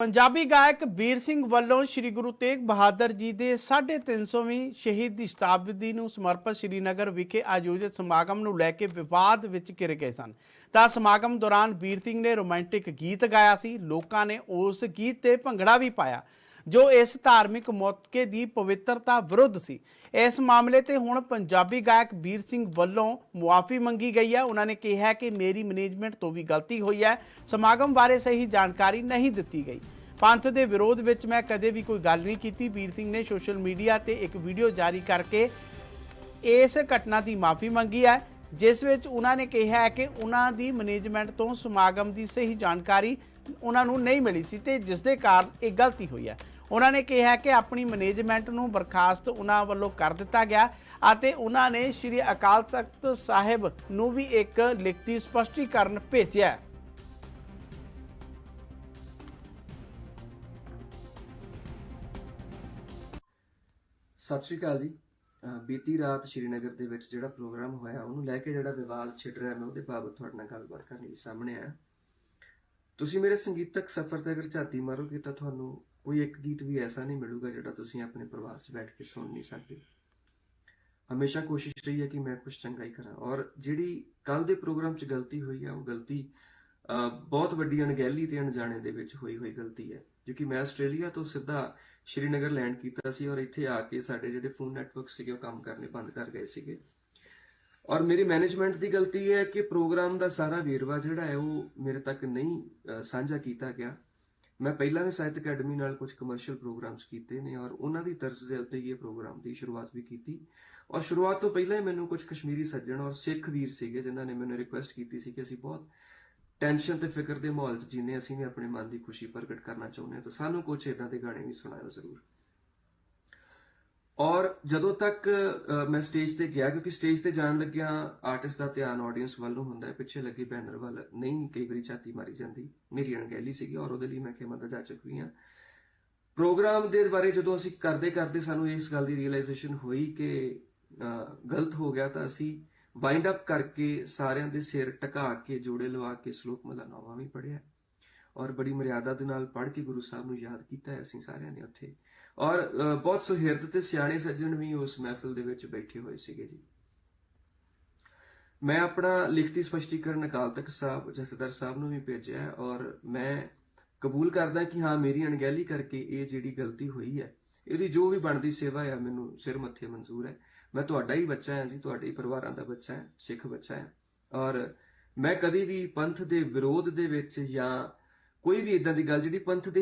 ਪੰਜਾਬੀ ਗਾਇਕ ਵੀਰ ਸਿੰਘ ਵੱਲੋਂ ਸ੍ਰੀ ਗੁਰੂ ਤੇਗ ਬਹਾਦਰ ਜੀ ਦੇ 350ਵੀਂ ਸ਼ਹੀਦੀ ਸ਼ਤਾਬਦੀ ਨੂੰ ਸਮਰਪਿਤ ਸ੍ਰੀਨਗਰ ਵਿਖੇ ਆਯੋਜਿਤ ਸਮਾਗਮ ਨੂੰ ਲੈ ਕੇ ਵਿਵਾਦ ਵਿੱਚ ਘਿਰ ਗਏ ਸਨ। ਤਾਂ ਸਮਾਗਮ ਦੌਰਾਨ ਵੀਰ ਸਿੰਘ ਨੇ ਰੋਮਾਂਟਿਕ ਗੀਤ ਗਾਇਆ ਸੀ। ਲੋਕਾਂ ਨੇ ਉਸ ਗੀਤ ਤੇ ਭੰਗੜਾ ਵੀ ਪਾਇਆ। ਜੋ ਇਸ ਧਾਰਮਿਕ ਮੌਕੇ ਦੀ ਪਵਿੱਤਰਤਾ ਵਿਰੁੱਧ ਸੀ। ਇਸ ਮਾਮਲੇ ਤੇ ਹੁਣ ਪੰਜਾਬੀ ਗਾਇਕ ਵੀਰ ਸਿੰਘ ਵੱਲੋਂ ਮੁਆਫੀ ਮੰਗੀ ਗਈ ਹੈ। ਉਹਨਾਂ ਨੇ ਕਿਹਾ ਕਿ ਮੇਰੀ ਮੈਨੇਜਮੈਂਟ ਤੋਂ ਵੀ ਗਲਤੀ ਹੋਈ ਹੈ। ਸਮਾਗਮ ਬਾਰੇ ਸਹੀ ਜਾਣਕਾਰੀ ਨਹੀਂ ਦਿੱਤੀ ਗਈ। ਪੰਥ ਦੇ ਵਿਰੋਧ ਵਿੱਚ ਮੈਂ ਕਦੇ ਵੀ ਕੋਈ ਗੱਲ ਨਹੀਂ ਕੀਤੀ। ਵੀਰ ਸਿੰਘ ਨੇ ਸੋਸ਼ਲ ਮੀਡੀਆ ਤੇ ਇੱਕ ਵੀਡੀਓ ਜਾਰੀ ਕਰਕੇ ਇਸ ਘਟਨਾ ਦੀ ਮਾਫੀ ਮੰਗੀ ਹੈ। ਜਿਸ ਵਿੱਚ ਉਹਨਾਂ ਨੇ ਕਿਹਾ ਹੈ ਕਿ ਉਹਨਾਂ ਦੀ ਮੈਨੇਜਮੈਂਟ ਤੋਂ ਸਮਾਗਮ ਦੀ ਸਹੀ ਜਾਣਕਾਰੀ ਉਹਨਾਂ ਨੂੰ ਨਹੀਂ ਮਿਲੀ ਸੀ ਤੇ ਜਿਸ ਦੇ ਕਾਰਨ ਇਹ ਗਲਤੀ ਹੋਈ ਹੈ। ਉਹਨਾਂ ਨੇ ਕਿਹਾ ਕਿ ਆਪਣੀ ਮੈਨੇਜਮੈਂਟ ਨੂੰ ਬਰਖਾਸਤ ਉਹਨਾਂ ਵੱਲੋਂ ਕਰ ਦਿੱਤਾ ਗਿਆ ਅਤੇ ਉਹਨਾਂ ਨੇ ਸ੍ਰੀ ਅਕਾਲ ਤਖਤ ਸਾਹਿਬ ਨੂੰ ਵੀ ਇੱਕ ਲਿਖਤੀ ਸਪਸ਼ਟੀਕਰਨ ਭੇਜਿਆ ਹੈ। ਸਤਿ ਸ਼੍ਰੀ ਅਕਾਲ ਜੀ। ਬੀਤੀ ਰਾਤ ਸ਼੍ਰੀਨਗਰ ਦੇ ਵਿੱਚ ਜਿਹੜਾ ਪ੍ਰੋਗਰਾਮ ਹੋਇਆ, ਉਹਨੂੰ ਲੈ ਕੇ ਜਿਹੜਾ ਵਿਵਾਦ ਛਿੜ ਰਿਹਾ, ਮੈਂ ਉਹਦੇ ਬਾਬਤ ਤੁਹਾਡੇ ਨਾਲ ਗੱਲਬਾਤ ਕਰਨ ਲਈ ਸਾਹਮਣੇ ਆਇਆ। ਤੁਸੀਂ ਮੇਰੇ ਸੰਗੀਤਕ ਸਫ਼ਰ ਤੇ ਅਗਰ ਝਾਤੀ ਮਾਰੋਗੇ ਤਾਂ ਤੁਹਾਨੂੰ ਕੋਈ ਇੱਕ ਗੀਤ ਵੀ ਐਸਾ ਨਹੀਂ ਮਿਲੂਗਾ ਜਿਹੜਾ ਤੁਸੀਂ ਆਪਣੇ ਪਰਿਵਾਰ 'ਚ ਬੈਠ ਕੇ ਸੁਣ ਨਹੀਂ ਸਕਦੇ। ਹਮੇਸ਼ਾ ਕੋਸ਼ਿਸ਼ ਰਹੀ ਹੈ ਕਿ ਮੈਂ ਕੁਝ ਚੰਗਾ ਹੀ ਕਰਾਂ। ਔਰ ਜਿਹੜੀ ਕੱਲ ਦੇ ਪ੍ਰੋਗਰਾਮ 'ਚ ਗਲਤੀ ਹੋਈ ਹੈ ਉਹ ਗਲਤੀ ਬਹੁਤ ਵੱਡੀ ਅਣਗਹਿਲੀ ਤੇ ਅਣਜਾਣੇ ਦੇ ਵਿੱਚ ਹੋਈ ਹੋਈ ਗਲਤੀ ਹੈ। ਕਿਉਂਕਿ ਮੈਂ ਆਸਟ੍ਰੇਲੀਆ ਤੋਂ ਸਿੱਧਾ ਸ਼੍ਰੀਨਗਰ ਲੈਂਡ ਕੀਤਾ ਸੀ ਔਰ ਇੱਥੇ ਆ ਕੇ ਸਾਡੇ ਜਿਹੜੇ ਫੋਨ ਨੈਟਵਰਕ ਸੀਗੇ, ਉਹ ਕੰਮ ਕਰਨੇ ਬੰਦ ਕਰ ਗਏ ਸੀਗੇ। ਔਰ ਮੇਰੀ ਮੈਨੇਜਮੈਂਟ ਦੀ ਗਲਤੀ ਹੈ ਕਿ ਪ੍ਰੋਗਰਾਮ ਦਾ ਸਾਰਾ ਵੇਰਵਾ ਜਿਹੜਾ ਹੈ, ਉਹ ਮੇਰੇ ਤੱਕ ਨਹੀਂ ਸਾਂਝਾ ਕੀਤਾ ਗਿਆ। ਮੈਂ ਪਹਿਲਾਂ ਵੀ ਸਾਹਿਤ ਅਕੈਡਮੀ ਨਾਲ ਕੁਝ ਕਮਰਸ਼ੀਅਲ ਪ੍ਰੋਗਰਾਮਸ ਕੀਤੇ ਨੇ ਔਰ ਉਹਨਾਂ ਦੀ ਤਰਜ਼ ਦੇ ਉੱਤੇ ਹੀ ਇਹ ਪ੍ਰੋਗਰਾਮ ਦੀ ਸ਼ੁਰੂਆਤ ਵੀ ਕੀਤੀ। ਔਰ ਸ਼ੁਰੂਆਤ ਤੋਂ ਪਹਿਲਾਂ ਹੀ ਮੈਨੂੰ ਕੁਝ ਕਸ਼ਮੀਰੀ ਸੱਜਣ ਔਰ ਸਿੱਖ ਵੀਰ ਸੀਗੇ ਜਿਨ੍ਹਾਂ ਨੇ ਮੈਨੂੰ ਰਿਕੁਐਸਟ ਕੀਤੀ ਸੀ ਕਿ ਅਸੀਂ ਬਹੁਤ ਟੈਨਸ਼ਨ ਤੇ ਫਿਕਰ ਦੇ ਮਾਹੌਲ 'ਚ ਜੀਨੇ, ਅਸੀਂ ਵੀ ਆਪਣੇ ਮਨ ਦੀ ਖੁਸ਼ੀ ਪ੍ਰਗਟ ਕਰਨਾ ਚਾਹੁੰਦੇ ਹਾਂ। ਤਾਂ ਸਾਨੂੰ ਕੁਝ ਇਦਾਂ ਦੇ ਗਾਣੇ ਵੀ ਸੁਣਾਇਓ ਜ਼ਰੂਰ। ਔਰ ਜਦੋਂ ਤੱਕ ਮੈਂ ਸਟੇਜ ਤੇ ਗਿਆ, ਕਿਉਂਕਿ ਸਟੇਜ ਤੇ ਜਾਣ ਲੱਗਿਆ ਆਰਟਿਸਟ ਦਾ ਧਿਆਨ ਆਡੀਅנס ਵੱਲੋਂ ਹੁੰਦਾ ਹੈ, ਪਿੱਛੇ ਲੱਗੇ ਬੈਨਰ ਵੱਲ। ਨਹੀਂ, ਕਈ ਵਾਰੀ ਛਾਤੀ ਮਾਰੀ ਜਾਂਦੀ, ਮੇਰੀ ਅਣਗਹਿਲੀ ਸੀਗੀ ਔਰ ਉਹਦੇ ਲਈ ਮੈਂ ਖਿਮਾ ਜਾ ਚੁੱਕੀ ਹਾਂ। ਪ੍ਰੋਗਰਾਮ ਦੇ ਬਾਰੇ ਜਦੋਂ ਅਸੀਂ ਕਰਦੇ ਕਰਦੇ ਸਾਨੂੰ ਇਸ ਗੱਲ ਦੀ ਰੀਅਲਾਈਜੇਸ਼ਨ ਹੋਈ ਕਿ ਗਲਤ ਹੋ ਗਿਆ ਤਾਂ ਅਸੀਂ ਵਾਈਂਡ ਅਪ ਕਰਕੇ ਸਾਰਿਆਂ ਦੇ ਸਿਰ ਟਕਾ ਕੇ, ਜੋੜੇ ਲਵਾ ਕੇ, ਸ਼ਲੋਕ ਮਲਾਨਾਵਾ ਵੀ ਪੜਿਆ ਔਰ ਬੜੀ ਮਰਿਆਦਾ ਦੇ ਨਾਲ ਪੜ੍ਹ ਕੇ ਗੁਰੂ ਸਾਹਿਬ ਨੂੰ ਯਾਦ ਕੀਤਾ ਹੈ ਅਸੀਂ ਸਾਰਿਆਂ ਨੇ ਉੱਥੇ। ਔਰ ਬਹੁਤ ਸੁਹਿਰਦ ਤੇ ਸਿਆਣੇ ਸੱਜਣ ਵੀ ਉਸ ਮਹਿਫਿਲ ਦੇ ਵਿੱਚ ਬੈਠੇ ਹੋਏ ਸੀਗੇ ਜੀ। ਮੈਂ ਆਪਣਾ ਲਿਖਤੀ ਸਪਸ਼ਟੀਕਰਨ ਅਕਾਲ ਤਖਤ ਸਾਹਿਬ, ਜਥੇਦਾਰ ਸਾਹਿਬ ਨੂੰ ਵੀ ਭੇਜਿਆ ਹੈ ਔਰ ਮੈਂ ਕਬੂਲ ਕਰਦਾ ਕਿ ਹਾਂ, ਮੇਰੀ ਅਣਗਹਿਲੀ ਕਰਕੇ ਇਹ ਜਿਹੜੀ ਗਲਤੀ ਹੋਈ ਹੈ, ਇਹਦੀ ਜੋ ਵੀ ਬਣਦੀ ਸੇਵਾ ਹੈ ਮੈਨੂੰ ਸਿਰ ਮੱਥੇ ਮਨਜ਼ੂਰ ਹੈ। ਮੈਂ ਤੁਹਾਡਾ ਹੀ ਬੱਚਾ ਹਾਂ ਜੀ, ਤੁਹਾਡੇ ਹੀ ਪਰਿਵਾਰਾਂ ਦਾ ਬੱਚਾ ਹਾਂ, ਸਿੱਖ ਬੱਚਾ ਹਾਂ। ਔਰ ਮੈਂ ਕਦੀ ਵੀ ਪੰਥ ਦੇ ਵਿਰੋਧ ਦੇ ਵਿੱਚ ਜਾਂ ਕੋਈ ਵੀ ਇਦਾਂ ਦੀ ਗੱਲ ਜਿਹੜੀ ਪੰਥ ਦੇ